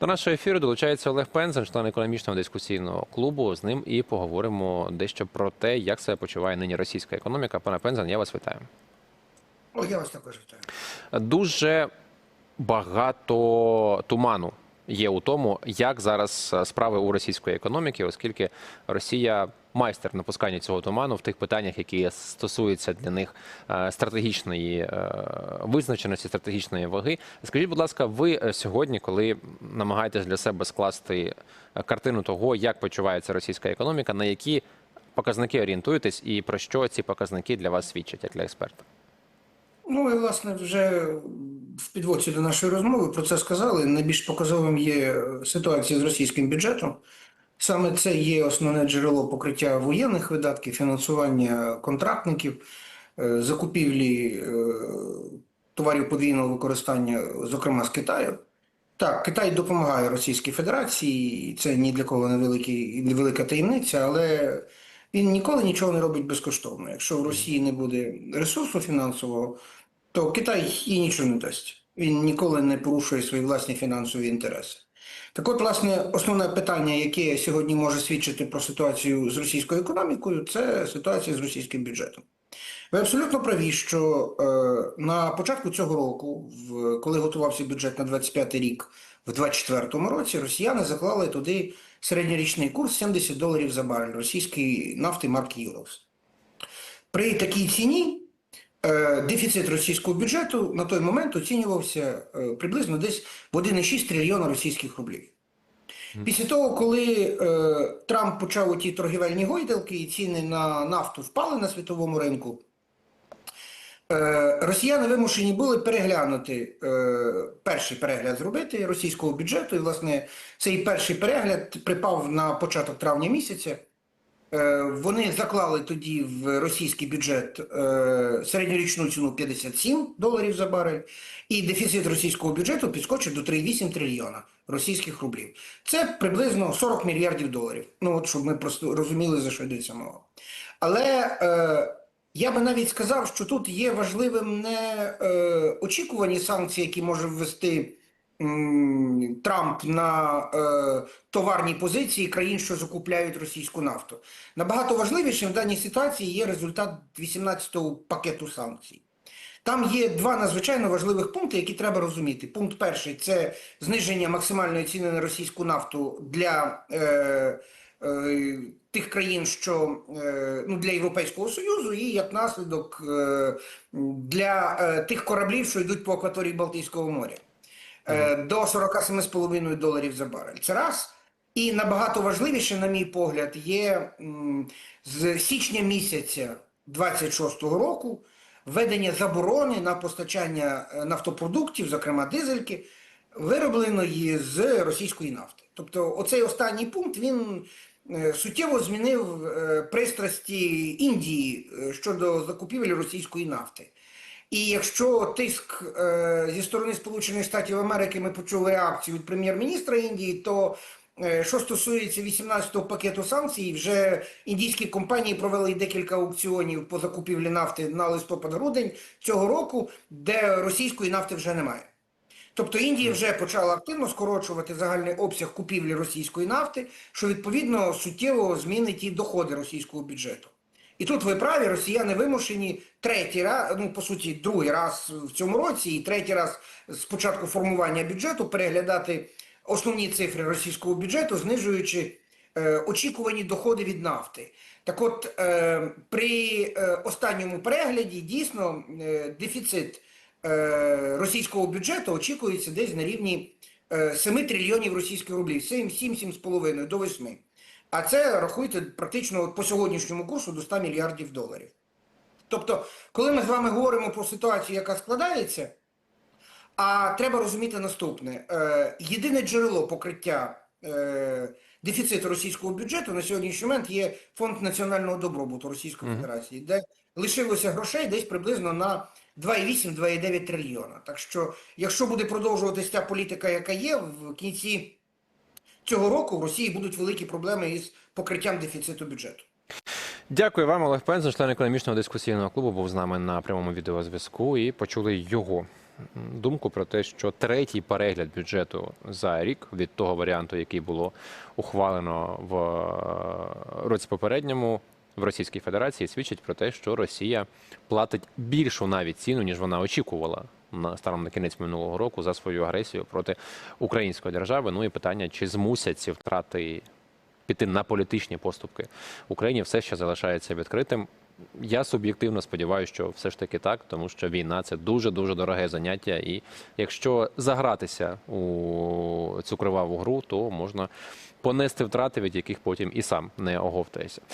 До нашого ефіру долучається Олег Пензен, член економічного дискусійного клубу. З ним і поговоримо дещо про те, як себе почуває нині російська економіка. Пане Пензен, я вас вітаю. О, я вас також вітаю. Дуже багато туману є у тому, як зараз справи у російської економіки, оскільки Росія майстер напускання цього туману в тих питаннях, які стосуються для них е, стратегічної е, визначеності, стратегічної ваги. Скажіть, будь ласка, ви е, сьогодні, коли намагаєтесь для себе скласти картину того, як почувається російська економіка, на які показники орієнтуєтесь, і про що ці показники для вас свідчать, як для експерта? Ну і власне вже в підводці до нашої розмови про це сказали. Найбільш показовим є ситуація з російським бюджетом. Саме це є основне джерело покриття воєнних видатків, фінансування контрактників, е, закупівлі е, товарів подвійного використання, зокрема з Китаю. Так, Китай допомагає Російській Федерації, і це ні для кого не великий, не велика таємниця, але він ніколи нічого не робить безкоштовно. Якщо в Росії не буде ресурсу фінансового, то Китай їй нічого не дасть. Він ніколи не порушує свої власні фінансові інтереси. Так от, власне, основне питання, яке сьогодні може свідчити про ситуацію з російською економікою, це ситуація з російським бюджетом. Ви абсолютно праві, що е, на початку цього року, в, коли готувався бюджет на 25 рік, в 24 році, росіяни заклали туди середньорічний курс 70 доларів за барель російської нафти марки Юрос. При такій ціні дефіцит російського бюджету на той момент оцінювався е, приблизно десь в 1,6 трильйона російських рублів. Після того, коли е, Трамп почав ті торгівельні гойдалки і ціни на нафту впали на світовому ринку, е, росіяни вимушені були переглянути е, перший перегляд зробити російського бюджету. І, власне, цей перший перегляд припав на початок травня місяця. Е, Вони заклали тоді в російський бюджет е, середньорічну ціну 57 доларів за барель, і дефіцит російського бюджету підскочив до 3,8 трильйона російських рублів. Це приблизно 40 мільярдів доларів. Ну от щоб ми просто розуміли, за що йдеться мова. Але е, я би навіть сказав, що тут є важливим не е, очікувані санкції, які може ввести Трамп на е, товарні позиції країн, що закупляють російську нафту. Набагато важливішим в даній ситуації є результат 18-го пакету санкцій. Там є два надзвичайно важливих пункти, які треба розуміти. Пункт перший це зниження максимальної ціни на російську нафту для е, е, тих країн, що е, ну, для Європейського Союзу, і як наслідок е, для е, тих кораблів, що йдуть по акваторії Балтійського моря. Е, до 47,5 доларів за барель. Це раз. І набагато важливіше, на мій погляд, є з січня місяця 26-го року введення заборони на постачання е, нафтопродуктів, зокрема дизельки, виробленої з російської нафти. Тобто, оцей останній пункт він е, суттєво змінив пристрасті Індії щодо закупівель російської нафти. І якщо тиск е, зі сторони Сполучених Штатів Америки ми почули реакцію від прем'єр-міністра Індії, то е, що стосується 18-го пакету санкцій, вже індійські компанії провели декілька аукціонів по закупівлі нафти на листопад-грудень цього року, де російської нафти вже немає. Тобто Індія вже почала активно скорочувати загальний обсяг купівлі російської нафти, що відповідно суттєво змінить і доходи російського бюджету. І тут ви праві, росіяни вимушені третій раз, ну по суті, другий раз в цьому році, і третій раз з початку формування бюджету переглядати основні цифри російського бюджету, знижуючи е, очікувані доходи від нафти. Так от, е, при е, останньому перегляді дійсно е, дефіцит е, російського бюджету очікується десь на рівні е, 7 трильйонів російських рублів, 7-7,5 до 8. А це рахуйте практично от по сьогоднішньому курсу до 100 мільярдів доларів. Тобто, коли ми з вами говоримо про ситуацію, яка складається, а треба розуміти наступне: е, єдине джерело покриття е, дефіциту російського бюджету на сьогоднішній момент є фонд національного добробуту Російської Федерації, де лишилося грошей десь приблизно на 2,8-2,9 трильйона. Так що, якщо буде продовжуватися ця політика, яка є, в кінці цього року в Росії будуть великі проблеми із покриттям дефіциту бюджету. Дякую вам, Олег Пензен, член економічного дискусійного клубу, був з нами на прямому відеозв'язку і почули його думку про те, що третій перегляд бюджету за рік від того варіанту, який було ухвалено в е, році попередньому в Російській Федерації, свідчить про те, що Росія платить більшу навіть ціну, ніж вона очікувала станом на кінець минулого року за свою агресію проти української держави. Ну і питання, чи змусять ці втрати піти на політичні поступки Україні, все ще залишається відкритим. Я суб'єктивно сподіваюся, що все ж таки так, тому що війна це дуже дуже дороге заняття. І якщо загратися у цю криваву гру, то можна понести втрати, від яких потім і сам не оговтаєшся.